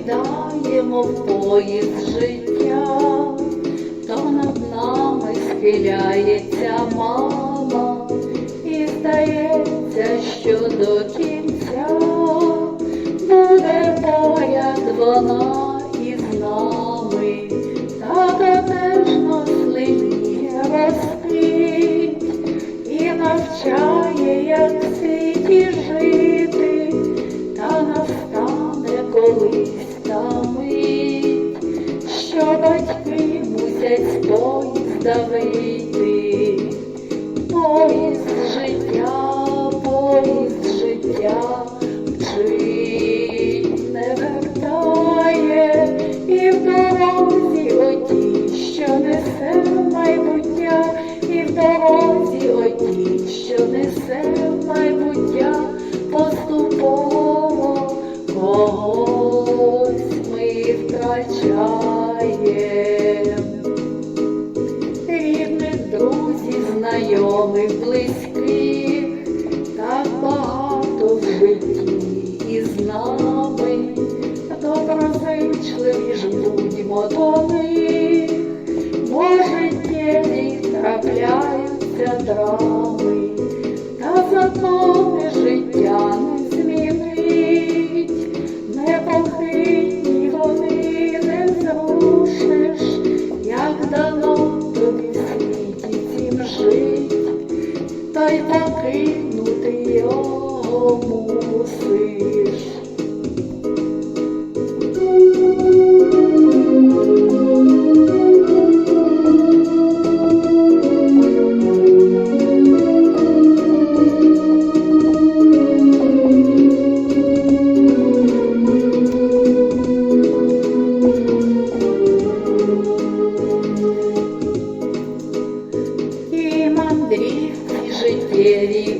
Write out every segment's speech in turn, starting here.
сідаємо в поїзд життя, то над нами схиляється мама, і здається, що до кінця буде поряд вона із нами, та тепешно слині розпить і навчає як. Покинути його мусиш.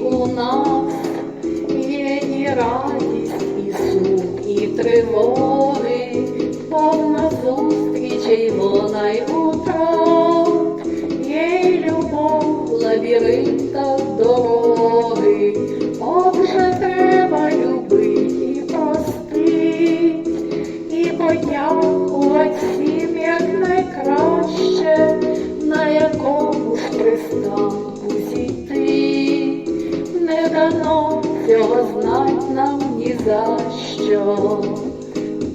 У нас є і радість, і сум, і тривоги, дано цього знать нам ні за що.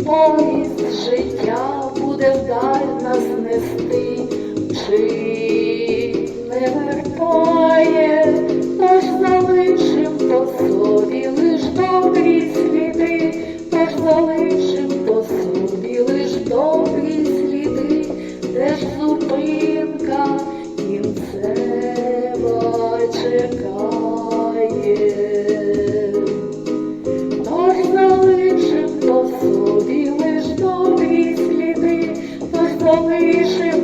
Поїзд життя буде вдаль нас нести, чи не вертає Повиши